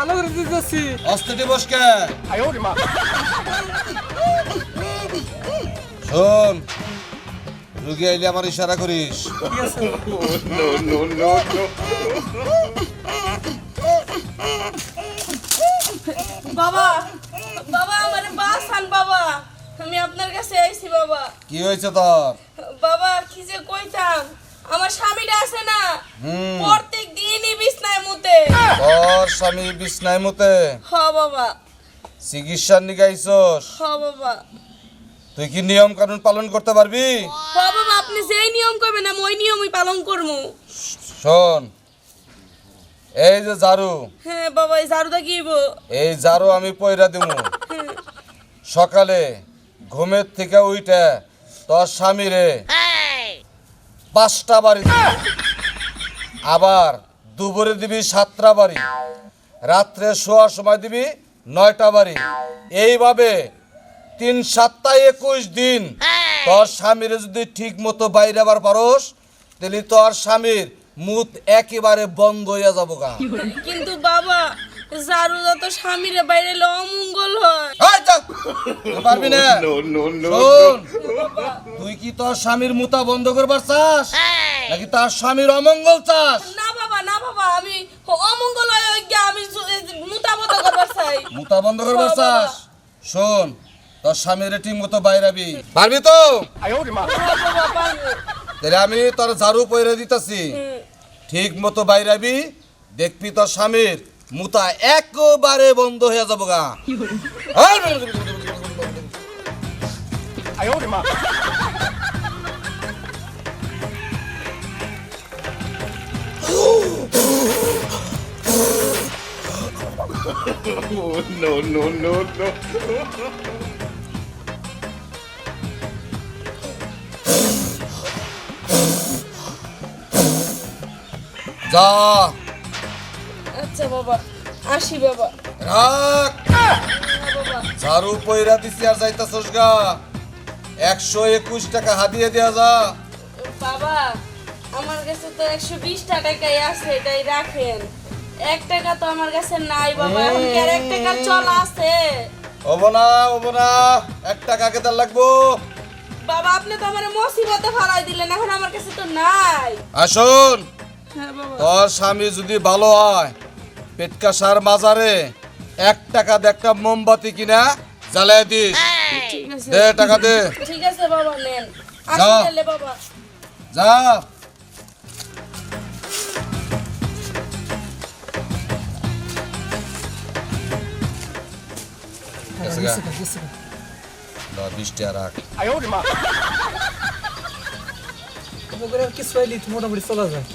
ভালো করে দিতেছি। অস্তে টিপসকে শোন রুগী আইলে আমার ইশারা করিস। বাবা বাবা আমার বাসান বাবা। আমি আপনার কাছে আইছি বাবা। কি হয়েছে তোর? বাবা কি যে কইতাম? আমার স্বামীটা আছে না হুম। দিনই বিছনায় মুতে তোর স্বামী বিছনায় মতে হ বাবা। চিকিৎসার নিকে আইসস হ বাবা। তুই কি নিয়ম কানুন পালন করতে পারবি? হ বাবা আপনি যেই নিয়ম করবেন আমি ওই নিয়মই পালন করব শোন এই যে ঝাড়ু। হ্যাঁ বাবা এই ঝাড়ুটা কি এই ঝাড়ু আমি পয়রা দিমু। সকালে ঘুমের থেকে উইটে তোর স্বামীরে পাঁচটা বাড়ি আবার দুপুরে দিবি সাতটা বাড়ি, রাত্রে শোয়ার সময় দিবি নয়টা বাড়ি। এইভাবে তিন সাতটা একুশ দিন তোর স্বামীরে যদি ঠিক মতো বাইরে আবার পারস, তাহলে তোর স্বামীর মুখ একেবারে বন্ধ হইয়া যাব গা কিন্তু বাবা ঝাড়ুটা তো স্বামীরে বাইরে এলে অমঙ্গল হয়। তুই পারবি না। তুই কি তোর স্বামীর মুতা বন্ধ করবার চাস? নাকি তার স্বামীর অমঙ্গল চাস? না বাবা না বাবা আমি অমঙ্গল হয় আমি মুতামত করবার চাই। মুতা বন্ধ করবার চাস? শোন তোর স্বামীর ঠিক মতো বাইরাবি। পারবি তো? তাহলে আমি তোর ঝাড়ু পয়রে দিতেছি। ঠিক মতো বাইরাবি দেখবি তোর স্বামীর মুতা একেবারে বন্ধ হয়ে যাব গা। যা। আচ্ছা বাবা আসি বাবা। রাখ। হ্যাঁ ঝাড়ু পয়রা দিছি আর যাইতাছস গা। একশো একুশ টাকা হাতিয়ে দেয়া যা। বাবা আমার কাছে তো একশো বিশ টাকাই আছে এটাই রাখেন। এক টাকা তো আমার কাছে নাই বাবা এখন কি আর এক টাকার চল আছে? হব না হব না এক টাকা কেদার লাগবো? বাবা আপনি তো আমার মুসিবতে ফালাই দিলেন এখন আমার কাছে তো নাই। আসুন। হ্যাঁ তোর স্বামী যদি ভালো হয় পেটকা সার মাজারে এক টাকা একটা মোমবাতি কিনা জ্বালাই দিস। দে টাকা দে। ঠিক আছে বাবা নেন। আসি বাবা। যা। রাখ।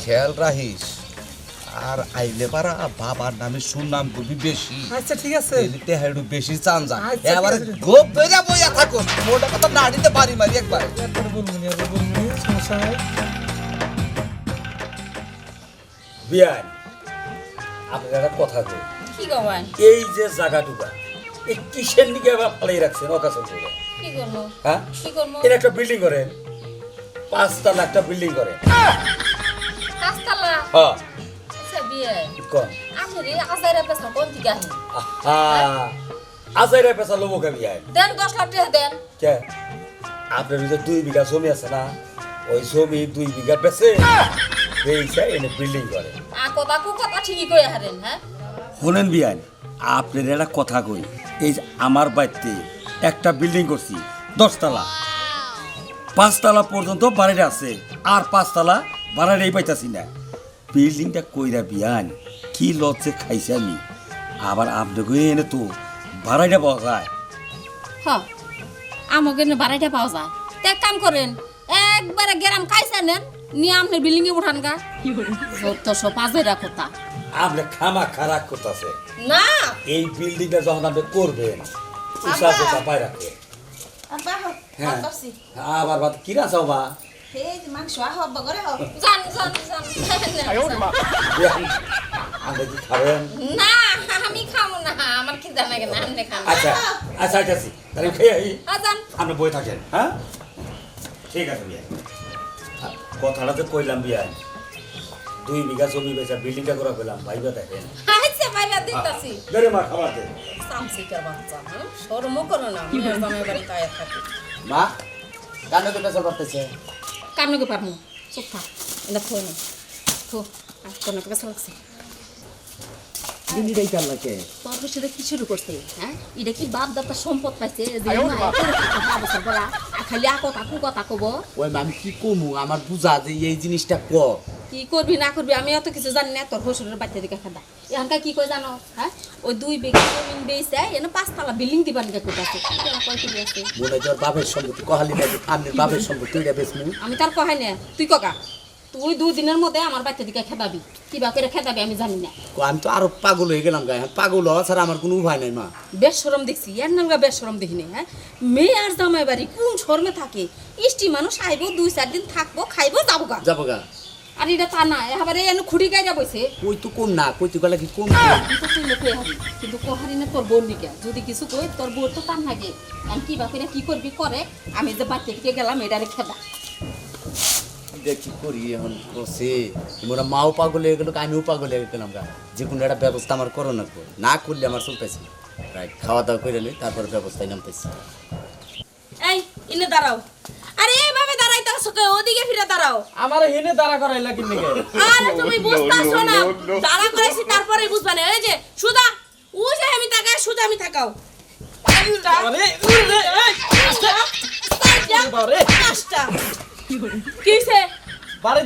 খেয়াল রাখিস। আর আইলে পারা বাবার নামে সুনাম করবি বেশি। আচ্ছা ঠিক আছে। এলিতে হেডু বেশি চান যা। আচ্ছা, এবারে। গোপ ধরে বইয়া থাকো। মোটা কথা নাড়িতে বাড়ি মারি একবার। একবার বলব নি একবার বলব নি সমস্যা নাই। বিয়ান আপনার একটা কথা কই কি করবেন এই যে জায়গাটুকা এই কিসের নিকে আবার ফালাই রাখছেন অকাশন করে কি করব? হ্যাঁ? কি করব? এর একটা বিল্ডিং করেন পাঁচতলা একটা বিল্ডিং করেন কাজতালা হ্যাঁ। কন আসলে হাজার পেশা কোন দিকে আহি? আজাইরা পেশা লোবো কে বিয়ান দেন দশ লাখ টাকা দেন। কে? আপনার যে দুই বিঘা জমি আছে না? ওই জমি দুই বিঘা বেচে বেচে এনে বিল্ডিং করে। আর কথা কু কথা ঠিকই কই হারেন হ্যাঁ? শোনেন বিয়ান আপনার একটা কথা কই। এই আমার বাড়িতে একটা বিল্ডিং করছি দশতলা। পাঁচতলা পর্যন্ত বাড়িটা আছে আর পাঁচতলা বাড়াটাই পাইতাছি না। বিল্ডিংটা কইরা বিয়ান কি লজ্জে খাইছি আমি। আবার আপনাকে এনে তো ভাড়াটা পাওয়া যায়। হ আমাকে এনে বাড়াইটা পাওয়া যায়। তো এক কাম করেন একবারে গেরাম কাইসা নেন নিয়ে আপনার বিল্ডিং এ উঠান গা। তো সব পাঁচেরা কথা। আপনি খামা খারাপ করতেছে। না। এই বিল্ডিংটা যখন আপনি করবেন উষা উষা পায় রাখবে হ্যাঁ। আবার বাদ কিরা চাও বা? জান জান জান বিয়ান, আপনি কি আমি খাব না আমার কি জানা কেন আপনি খান আচ্ছা আচ্ছা আচ্ছা আচ্ছা। তাহলে খেয়ে আই আজান আপনি বই থাকেন হ্যাঁ ঠিক আছে বিয়া কথাটা তো কইলাম বিয়া দুই বিঘা জমি বেচা বিল্ডিংটা করা পেলাম ভাইবা দেখেন আচ্ছা ভাইবা দিন দিতাছি ধরে মা খাবার দে সামসিকার বাচ্চা হ্যাঁ শরমও করো না মেয়ের বাড়ি কায়া থাকে মা কানে তো পেছাল করতেছে কামনাকে পারমু চুপ থাক এটা থো নে। থো আর কোনো পেছা লাগছে দিদিটাই কাল লাগে। তোর সাথে কি শুরু করছে হ্যাঁ এটা কি বাপ দাদা সম্পদ পাইছে যে বছর খালি আকো তাকু কথা কব ওই আমি কি কমু? আমার বুঝা যে এই জিনিসটা ক। কি করবি না করবি আমি অত কিছু জানি না তোর শ্বশুরের বাচ্চা দিকে খেদা। এখানকার কি কই জানো? হ্যাঁ ওই দুই বিঘা জমিন বেয়েছে এনে পাঁচতলা বিল্ডিং দিবার নিকে কোথাছে কি মনে তোর বাপের সম্পত্তি কহালি লাগে আপনার বাপের সম্পত্তি ওইটা বেশ আমি তার কহাই না তুই ককা তুই দুই দিনের মধ্যে আমার বাচ্চা দিকে খেদাবি। কিবা করে খেদাবি আমি জানি না। আমি তো আরও পাগল হয়ে গেলাম গায়ে। পাগল হওয়া ছাড়া আমার কোনো উপায় নাই মা। বেশ সরম দেখছি এর নামগা বেশ সরম দেখিনি হ্যাঁ? মেয়ে আর জামাই বাড়ি কোন শর্মে থাকে? ইষ্টি মানুষ আইব দুই চার দিন থাকব খাইবো যাব গা। যাব গা। আর এটা তা না এবারে এনে খুঁড়ি গাইরা বইছে। কই তো কম না কই তো গেলে কি কম তুই লোকে হারি কিন্তু কোহারি না তোর বোন নিকে যদি কিছু কই তোর বোর তো তার লাগে আমি কি কি করবি করে? আমি যে বাচ্চা দিকে গেলাম এটারে খেদা। দেখি করি এখন বসে মোরা মাও পাগল হয়ে গেল আমিও পাগল হয়ে গেলাম গা। যে কোনো একটা ব্যবস্থা আমার করো না না করলে আমার চলতেছে রাইট খাওয়া দাওয়া করে নিই তারপর ব্যবস্থায় নামতেছি। এই ইনে দাঁড়াও। আরে এইভাবে দাঁড়াইতে আসো কে ওদিকে ফিরে দাঁড়াও। আমার হেনে দাঁড়া করাইলা কি? নিকে আরে তুমি বুঝতাছো না। দাঁড়া করাইছি তারপরে বুঝবা না। এই যে সুদা ও যে আমি তাকাই সুদা আমি তাকাও। আরে উরে, এই, চারটা, বাবারে। পাঁচটা। কি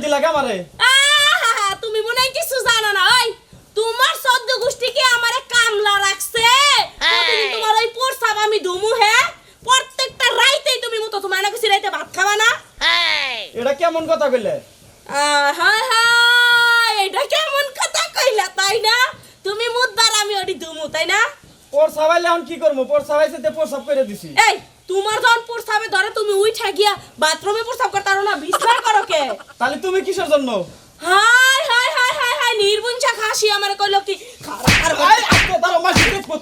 দিলা কে আমারে? তুমি মনে হয় কিছু জানো না। ওই তোমার সদ্য গোষ্ঠী কি আমারে কামলা রাখছে? তোমার ওই প্রস্তাব আমি ধুমু হে প্রত্যেকটা রাইতেই তুমি মতো তোমার না কিছু রাইতে ভাত খাবা না? এটা কেমন কথা কইলে? আহ, হায় হায় এটা কেমন কথা কইলা তাই না? তুমি মুদ্দার আমি ওটি ধুমু তাই না? পর সাবাইলে এখন কি করব? পর সাবাইছে তে প্রসাব করে দিছি। এই তোমার যখন প্রস্তাবে ধরে তুমি উইঠা গিয়া বাথরুমে প্রস্তাব করতে না বিস্তার করো কে? তাহলে তুমি কিসের জন্য? হায় হায় হায় হায় হায় নির্বুঞ্চা খাসি আমার কইলো কি খারাপ এই, আজকে দাঁড়ো মাসি দেখব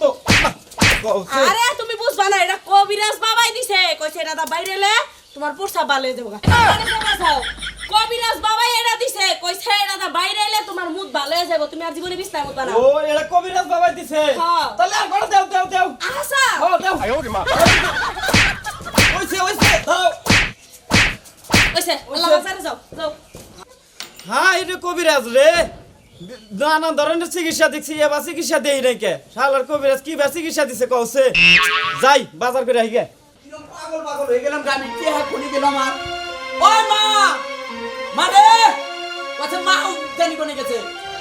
আরে তুমি বুঝবা না এটা কবিরাজ বাবাই দিছে। কইছে এটা দা বাইরে এলে তোমার প্রস্তাব বালে দেবো। বাবা। কবিরাজ বাবাই এটা দিছে। কইছে এটা দা বাইরে এলে তোমার মুখ ভালো হয়ে যাব। তুমি আর জীবনে বিস্তার মত না ও এটা কবিরাজ বাবাই দিছে। হ্যাঁ। তাহলে আর করে দেও দেও দেও। আশা ও দেও। ওইছে ওইছে দাও। কইছে আল্লাহ বাজারে যাও যাও। হ্যাঁ এটা কবিরাজ রে। নানা ধরনের চিকিৎসা দেখছি এবার চিকিৎসা দেই নাই কে। শালার কবিরাজ কি বা চিকিৎসা দিছে কওছে। যাই বাজার করে আই গে। পাগল পাগল হয়ে গেলাম আমি কে হ্যাঁ খুনি গেলাম আর ওই মা! মা রে! আচ্ছা মা জানি কোনে গেছে।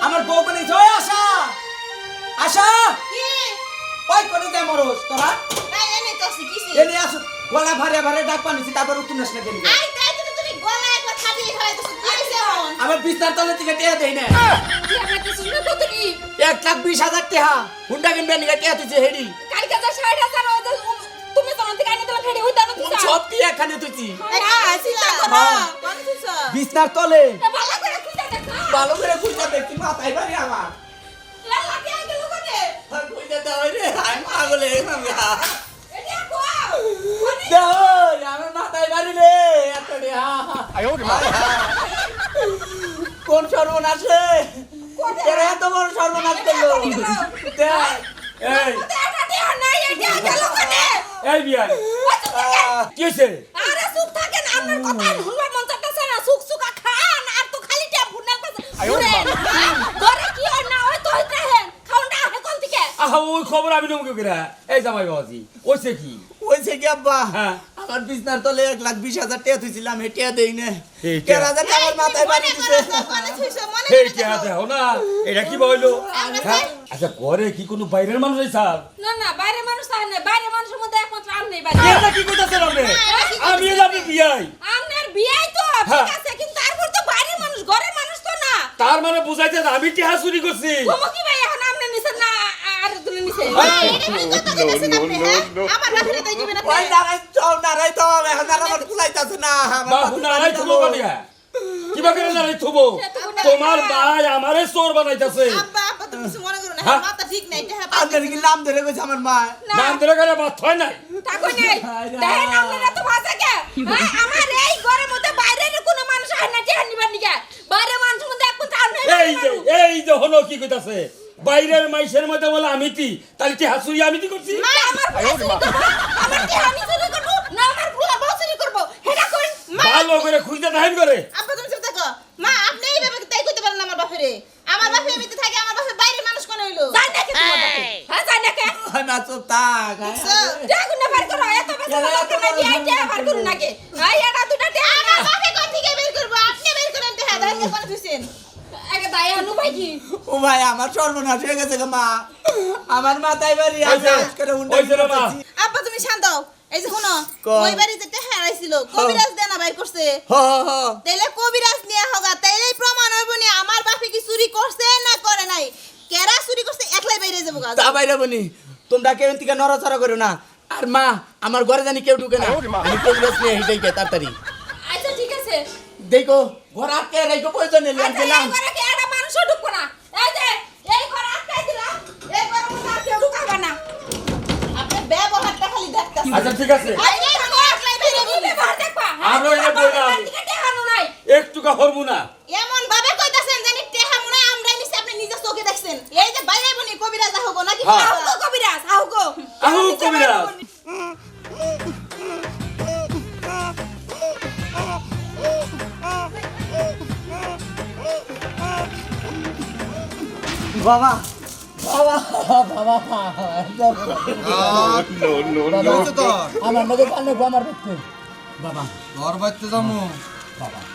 আমার বউ কোনে গেছে ওই আশা! আশা ওই কোনে যায় মরস তোরা। এনে আসো। গলা ভারে ভারে ডাক পানিছি তারপর উত্তর নাস না কেন আমার বিস্তার তলে থেকে টেহা দেই না। তো এক লাখ বিশ হাজার টেহা। হুন্ডা কিনবে নিয়ে টেহা তুইছে হেডি। কালকে যা ষাট হাজার তুমি জানো থেকে আইনে দিলাম ফেড়ে হইতা না কোন তুই সব টিয়া এখানে তুইছি? হ্যাঁ। বিস্তার তলে। ভালো করে খুঁজে দেখা। ভালো করে দেখছি মাথায় বাড়ি আমার। লালা কে গেল কোনে খুঁজতে দাও রে আমি পাগল হয়ে গেলাম এটা কো দাও, আমার মাথায় বাড়ি রে এত রে, হা, হা। কোন সর্বনাশ রে? এরা এত বড় সর্বনাশ করল। দেখ, এই। এটা দেহ নাই এটা গেল কোনে এই বিয়ার কি হইছে? আরে চুপ থাকেন আপনার কথা হুলবার মন চাইতেছে না সুখ সুখা খান আর তো খালি ট্যাপ ভুনার পাশে ঘুরে ঘরে কি হয় না হয় তো হইতে হেন খাউন্ডা হে কোন দিকে? আহা ওই খবর আমি নমকে কিরা। এই জামাই বাবাজি ওইছে কি? ওইছে কি আব্বা? হ্যাঁ। আমার বিছনার তলে এক লাখ বিশ হাজার টাকা তুইছিলাম এই টাকা দেই না। হাজার টাকা মাথায় বাড়ি দিছে। এই হাতে হো না এটা কি বইলো? হ্যাঁ? আচ্ছা ঘরে কি কোনো বাইরের মানুষ এই স্যার? না না বাইরে মানুষ তাহলে নাই। বাইরে মানুষের মধ্যে একমাত্র আমি নেই বাইরে। এটা কি কইতাছেন আপনি আমি এর আপনি আপনার বিয়াই তো হ্যাঁ। ঠিক আছে কিন্তু তারপর তো বাইরের মানুষ ঘরের মানুষ তো না। তার মানে বুঝাইতে আমি টেহা চুরি করছি। তোমা কি ভাই এখন আপনি নিছেন না? আর তুমি নিছেন ওই দাঁড়াই চল দাঁড়াই তো এখন আর আমার না বাড়ি নাই দেবো। থুবো কাটিয়া কিবা করে না থুবো? তোমার ভাই আমারে চোর বানাইতাছে। হ্যাঁ? আপনার কি নাম ধরে গেছে আমার মা? নাম ধরে করে বাত হয় নাই? টাকা নেই। দেখেন আপনারা তো ভাষা কে? হ্যাঁ, আমার এই ঘরের মধ্যে বাইরের কোনো মানুষ হয় না নিবার নিকে বাইরে মানুষের মধ্যে এই যে এই যে হলো কি কইতাছে? বাইরের মাইসের মধ্যে বলে আমিতি তাহলে কি হাসুরি আমিতি করছি? মা আমার ফুলা চুরি করব। আমার কি আমি চুরি করব? না আমার ফুলা বউ চুরি করব। হেটা কই? ভালো করে খুঁজতে টাইম করে। আব্বা তুমি চুপ থাকো। মা আপনি এইভাবে তাই করতে পারেন আমার বাপেরে। আমার বাপে এমনিতে থাকে আমার বাপে বাইরে মানুষ কোন হইল? যাই না কে তোমার বাপে? হ্যাঁ যাই না কে? ওই মা চুপ। থাক দেখুন না বার করো এত বেশি লোক দিয়ে বার করুন নাকি এই এটা দুটা না আমার বাপে কোন থেকে বের করব? আপনি বের করেন তে হ্যাঁ দাঁড়িয়ে কোন দিছেন। আগে আনু ভাই কি? ও ভাই আমার সর্বনাশ হয়ে গেছে মা। আমার মাথায় বাড়ি আছে আজকের উন্ডা। আব্বা তুমি শান্ত হও। এই যে শুনো ওই বাড়িতে টেহা আইছিল কবিরাজ দেনা বাইর করছে। হ হ হ। তাইলে কবিরাজ নিয়ে হোগা তাইলে প্রমাণ হইব নি আমার বাপে কি চুরি করছে না করে নাই? কেরা চুরি করছে একলাই বাইরে যাব গা। তা বাইরে বনি তোমরা কেউ থেকে নড়াচড়া করো না। আর মা আমার ঘরে জানি কেউ ঢুকে না। আমি কবিরাজ নিয়ে হেঁটেই গে তাড়াতাড়ি। আচ্ছা ঠিক আছে। দেখো ঘর আটকে রেখো প্রয়োজন নেই গেলাম এই ঘরে কি একটা মানুষও ঢুকবো না এই যে এই ঘরে আটকাই দিলাম এই ঘরে মধ্যে আর কেউ ঢুকাবে না আপনি ব্যবহারটা খালি দেখতাছেন আচ্ছা ঠিক আছে বাইরে একটু কা না এমন ভাবে কইতাছেন জানি টেহা মনে আমরা নিছি আপনি নিজে চোখে দেখছেন এই যে বাইরে বনি কবিরাজ হব নাকি হ্যাঁ। আহু গো কবিরাজ আহু গো আহু কবিরাজ। বাবা বাবা বাবা আমার মধ্যে কান্না আমার ব্যক্তি বাবা বাড়তে যাব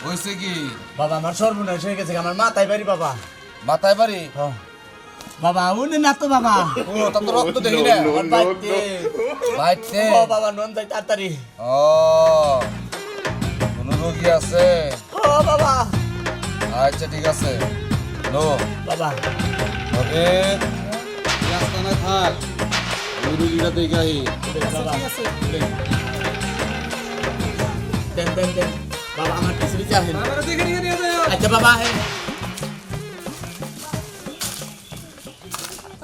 হয়েছে কি বাবা আমার সর্বনাশ হয়ে গেছে আমার মাথায় বাড়ি বাবা মাথায় বাড়ি বাবা উনি না তো বাবা ও দেখি না বাইতে বাবা নন যাই তাড়াতাড়ি ও কোন রোগী আছে ও বাবা আচ্ছা ঠিক আছে নো বাবা তবে রাস্তায় থাক ওই দেখে আহি। দেন দেন দেন বাবা আমার কিছু দিতে আসেন। আচ্ছা বাবা হ্যাঁ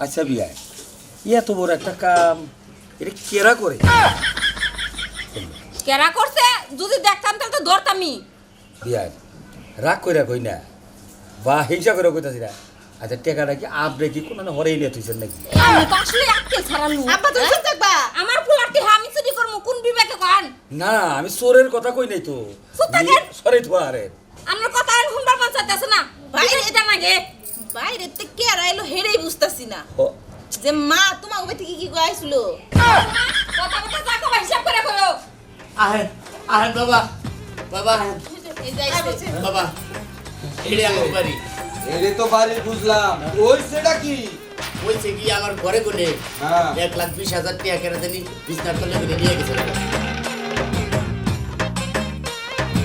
আচ্ছা এত বড় একটা কাম। এটা কেরা করে? কেরা করছে? যদি দেখতাম তাহলে তো ধরতামই। বিয়ায় রাগ কইরা কই না? বা হিংসা করে কইতাছি না। আচ্ছা টেকাটা কি আপনি কি কোনো হরেই নিয়ে তুইছেন নাকি? আমি তো আসলে আটকে ছাড়ালু আব্বা তুমি চুপ থাকবা। আমার ফুলার টিহা আমি চুরি করব কোন বিবেকে কান? না আমি চোরের কথা কই নাই তো। চুপ থাকেন। সরি তো আরে আমার কথা আর শুনবার মন চাইতেছে না? বাইরে- এটা না গে বাইরে তে কে আইলো হেরেই বুঝতাছি না। যে মা তোমার ওবে থেকে কি কই আইছিল? কথা কথা যা কবা হিসাব করে কইও আহেন আহেন বাবা বাবা। এই যাইছে বাবা এড়ে আমার বাড়ি। এই তো বাড়ি বুঝলাম। ওই সেটা কি? বলছে কি আমার ঘরে কোনে হ্যাঁ। এক লাখ বিশ হাজার টাকা কেনা জানি বিছনার তলে করে নিয়ে গেছে।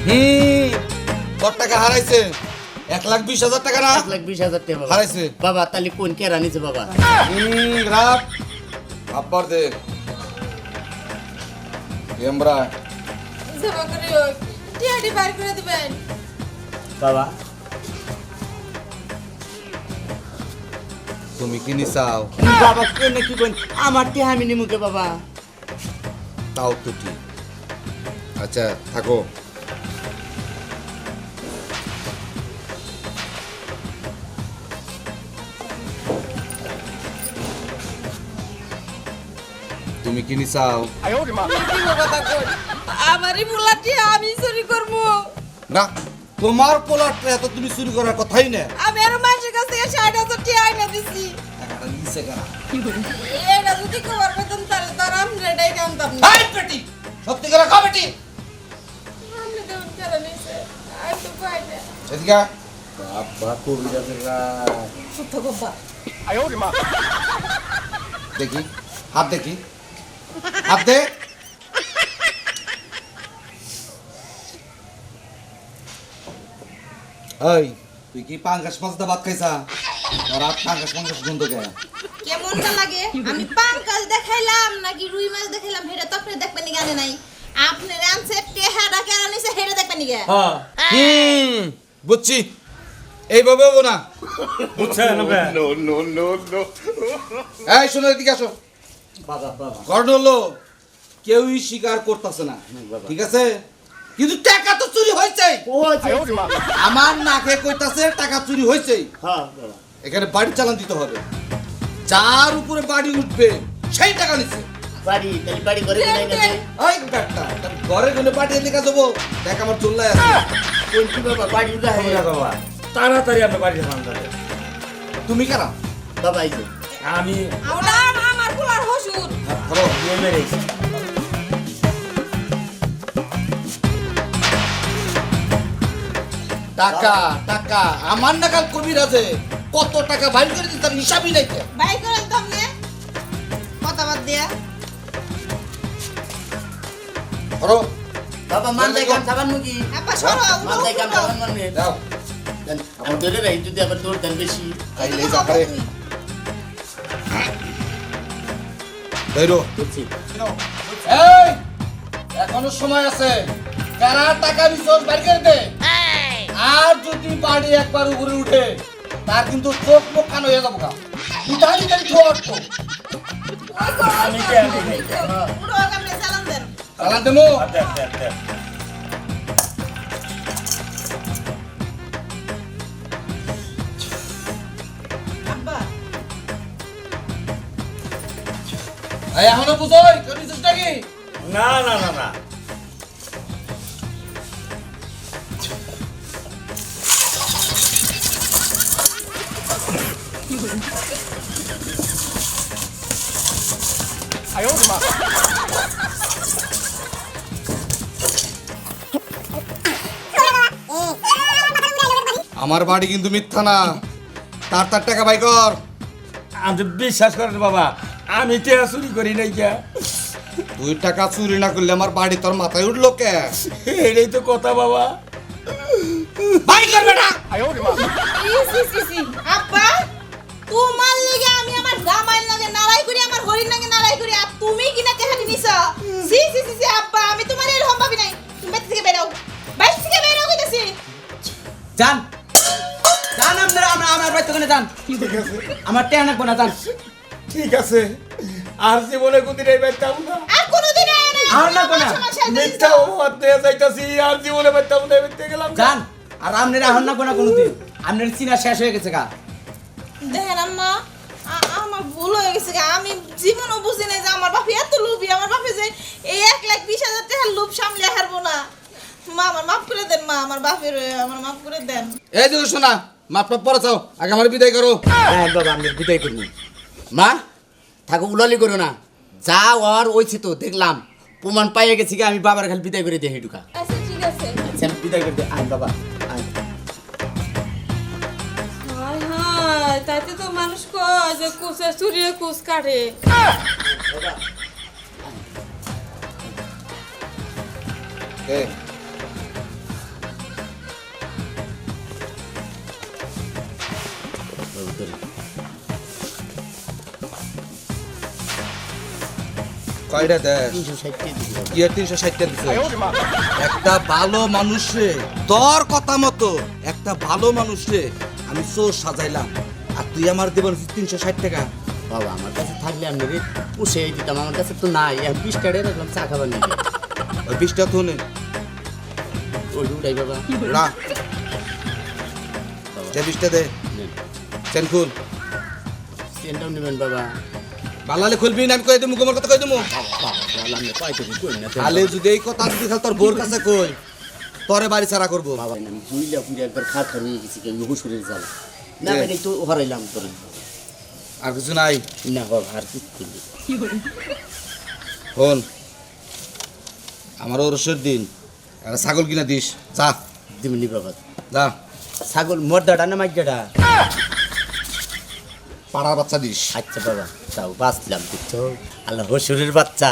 হুম তোর টাকা হারাইছে? এক লাখ বিশ হাজার টাকা না? এক লাখ বিশ হাজার টাকা হারাইছে? বাবা তাহলে কোন কেরা নিছে বাবা? হুম রাখ। আব্বার দে। এমরা বাবা তুমি কি নিচাও বাবা কোন কি কোন আমার টিহা আমি নিমুকে বাবা? তাও তো ঠিক। আচ্ছা থাকো। তুমি কি নিচাও আমারই মুলাটি আমি চুরি করব না তোমার পোলারটা এত তুমি চুরি করার কথাই না। আমি আর নিচে কেনা এটা যদি খবর পেতাম তাহলে তো আর আমরা এটাই জানতাম না। এই বেটি সত্যি করে নিছে তো পাই না এদিকে বাবা কবিরাজের। সত্য গব্বা। দেখি হাত দেখি। হাত দে। তুই কি পাঙ্গাস মাছ দা ভাত খাইছা? রাত পাঙ্গাস পাঙ্গাস গন্ধ কে কেমনটা লাগে আমি দেখাইলাম নাকি রুই মাছ দেখাইলাম হেটা তো আপনি দেখবেন গানে নাই। আপনি আনছে টেহাডা কেন নিছে হেটা দেখবেন গা। হ্যাঁ হুম বুঝছি। এইভাবে হব না। বুঝছেন এই শোনো এদিকে আসো। বাবা বাবা হলো কেউই স্বীকার করতেছে না। ঠিক আছে? কিন্তু টাকা তো চুরি হয়েছে ও আচ্ছা, আমার নাকে কইতাছে টাকা চুরি হয়েছে হ্যাঁ এখানে বাড়ি চালান দিতে হবে। যার উপরে বাড়ি উঠবে সেই টাকা নিচ্ছে বাড়ি তাহলে বাড়ি করে নাই না ওই ঘরে গেলে পাঠিয়ে লেখা দেবো দেখ আমার চুল্লায় আছে। কোন কি বাবা বাড়ি উঠা হবে না বাবা। তাড়াতাড়ি যান তাহলে। তুমি কেন বাবা এই আমি আমার কুলার হসুর ধরো। নিয়ে মেরেছি টাকা টাকা। আমার কবির আছে। কত টাকা বাইর করে দিতে তার হিসাবই নাই তো। বাই করেন তো আপনি কথা বাদ দিয়া। ধরো বাবা মান কাম সাবান মুগি আপা সরো মান কাম সাবান মানে দাও। আমার দলে রাই যদি আবার দৌড় দেন বেশি তাইলে যা করে ধরো বুঝছি এই এখনও সময় আছে। কারা টাকা রিসোর্স বাইর করে দে। আর যদি বাড়ি একবার উপরে উঠে তার কিন্তু চোখ মুখ কান হয়ে যাব গা। চালান দেবো। এখনও বুঝোই কি? না না না। না আমার বাড়ি কিন্তু মিথ্যা না। তার তার টাকা বাই কর। আমি তো বিশ্বাস করেন বাবা আমি টেয়া চুরি করি নাই কে? তুই টাকা চুরি না করলে আমার বাড়ি তোর মাথায় উঠল কে? এটাই তো কথা বাবা। বাই কর বেটা। আব্বা তোমার লগে আমি আমার জামাইর লগে নারাই করি আমার হরির লগে নারাই করি। আর তুমি কিনা তেহানি নিছ? সি সি সি সি আব্বা আমি তোমার এরকম ভাবি নাই। তুমি বাইরে থেকে বেরাও বাইরে থেকে বেরাও কইতাছি। যান যান আপনারা আমরা আমার বাড়িতে ওখানে যান আমার টেয়া নাকবো না যান ঠিক আছে। আর জীবনে কোনদিন এই বাইতাম না। আর কোনোদিন আয় না। আর না। কোনা। মিথ্যা অপবাদ দিয়ে যাইতাছি আর জীবনে বাইতাম না বাইতে গেলাম না। যান আর আপনারা এখন না কোনা কোনোদিন। আপনার চিনা শেষ হয়ে গেছে গা। দেখেন আম্মা আমার ভুল হয়ে গেছে। আমি জীবনও বুঝি নাই যে আমার বাপে এত লোভী আমার বাপে যে এই এক লাখ বিশ হাজার টাকার লোভ সামলে হারবো না। মা আমার মাফ করে দেন মা আমার বাপের আমার মাফ করে দেন। এই দেখো শোনা মাপ টাপ পরে চাও আগে আমার বিদায় করো। হ্যাঁ বাবা আমি বিদায় করব। মা? থাকো উলালি করো না। যা আর ওইছে তো দেখলাম। প্রমাণ পাইয়ে গেছি কি আমি বাবার খালি বিদায় করে দিই হেটুকা আচ্ছা ঠিক আছে। আচ্ছা বিদায় করে দিই। আয় বাবা। হায় তাইতে তো মানুষ কয় যে কুচে চুরিয়ে কুচ কাটে। কয়টা। কি আর তিনশো ষাটটা একটা ভালো মানুষে তোর কথা মতো একটা ভালো মানুষে আমি চোর সাজাইলাম আর তুই আমার দেবেন তিনশো ষাট টাকা। বাবা আমার কাছে থাকলে আমি রে পুষে দিতাম আমার কাছে তো নাই। এক বিশ টাকা রাখলাম চা খাবার নিয়ে। ওই বিষটা তো নে ওই উঠাই বাবা। না যে বিষটা দে চেন খুল। চেনটাও নেবেন বাবা। বালালে খুলবি না আমি কই দেবো কথা কই দেবো বাবা বললাম না পাই তো কই না যদি এই কথা যদি তোর বোর কাছে কই? পরে বাড়ি ছাড়া করব। বাবা আমি পুরে একবার খা খা নিয়ে গেছি কেউ হুসুরের জাল না দে। তো হরাইলাম তোর। আর কিছু নাই? না বাবা আর কি করবি? হন আমার ওরসের দিন। একটা ছাগল কিনা দিস। যা। দিমনি বাবা। যা। ছাগল মর্দাটা না মাইকাটা পাড়ার বাচ্চা দিস। আচ্ছা বাবা তাও বাঁচলাম বুঝছ আল্লাহ হসুরের বাচ্চা।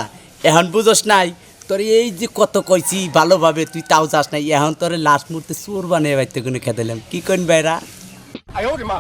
এখন বুঝোস নাই তোর এই যে কত কইছি ভালোভাবে তুই তাও যাস নাই এখন তোর লাস্ট মুহূর্তে চোর বানিয়ে বাইতে কোনো খেতেলাম কি কইন বাইরা 哎呦我的妈！